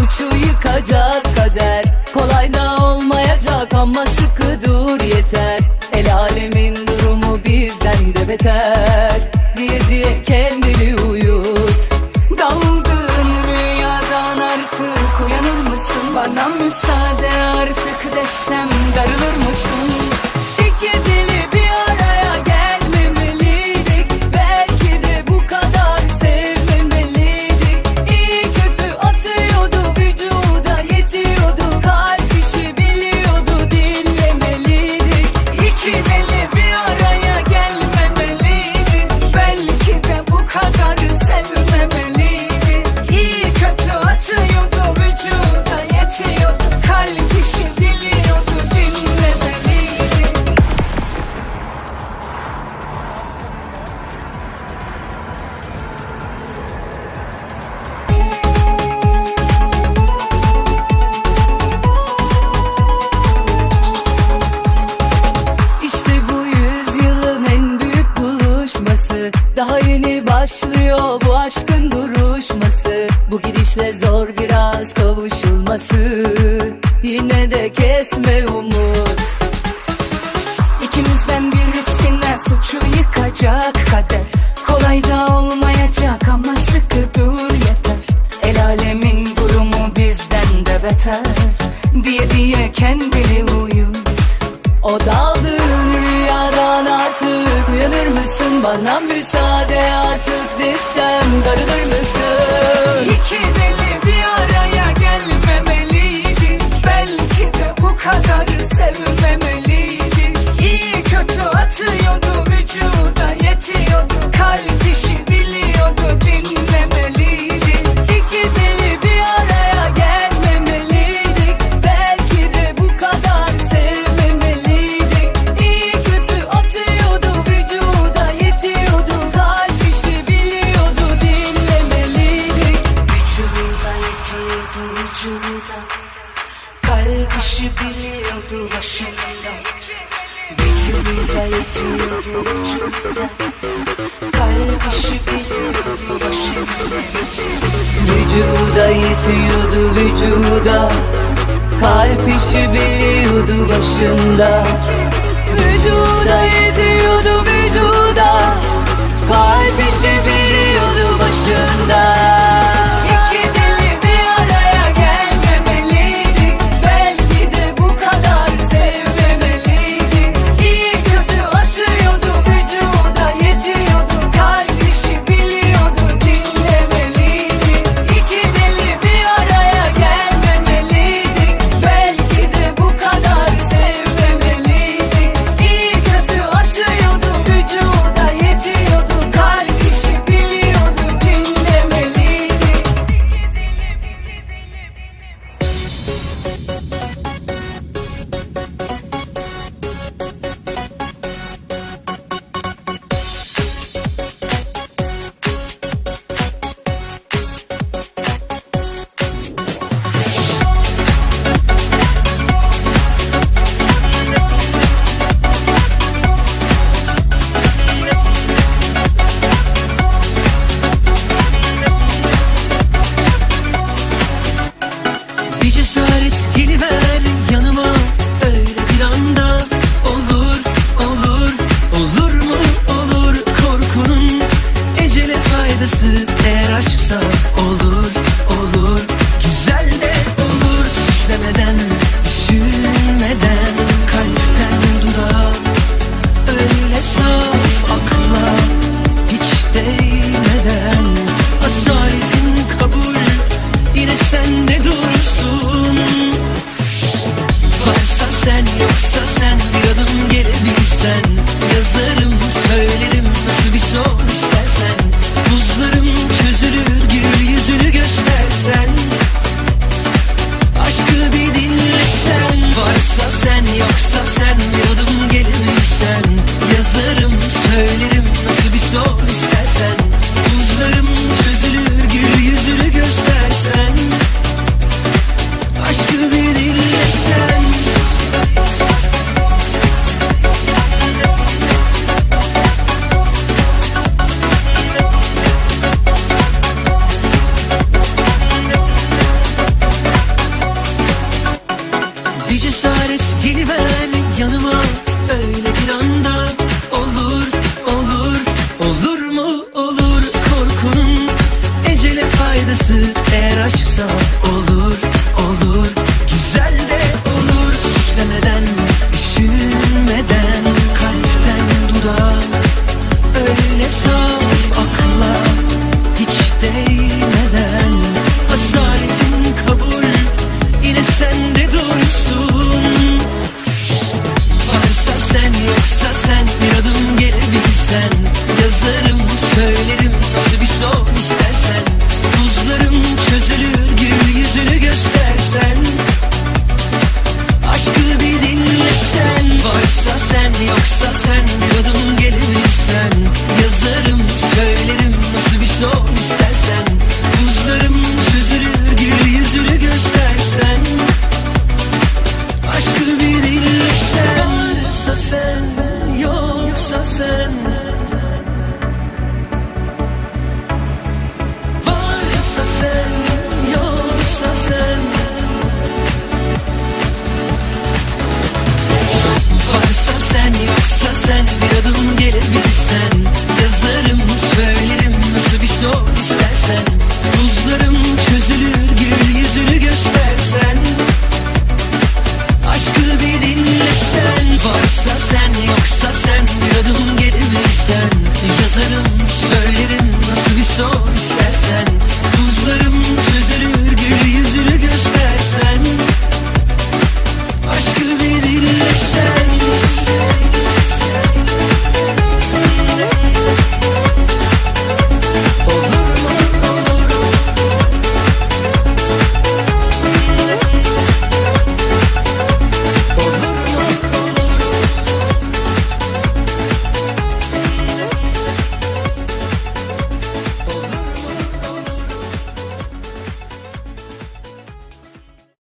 suçu yıkacak kader. Kolay da olmayacak ama sıkı dur yeter. El alemin durumu bizden de beter. Diye diye kendini uyut. Daldığın rüyadan artık uyanır mısın? Bana müsaade artık desem Gidişle zor biraz kavuşulması. Yine de kesme umut. İkimizden birisine suçu yıkacak kader. Kolay da olmayacak ama sıkı dur yeter. El alemin durumu bizden de beter. Diye diye kendini uyut. O daldığın rüyadan artık uyanır mısın? Bana müsaade artık desem darılır mısın? İki deli bir araya gelmemeliydi Belki de bu kadar Yetiyordu vücuda. Kalp işi biliyordu başında. Vücuda yetiyordu vücuda. Kalp işi biliyordu başında. Vücuda yetiyordu vücuda. Kalp işi biliyordu başında. Vücuda yetiyordu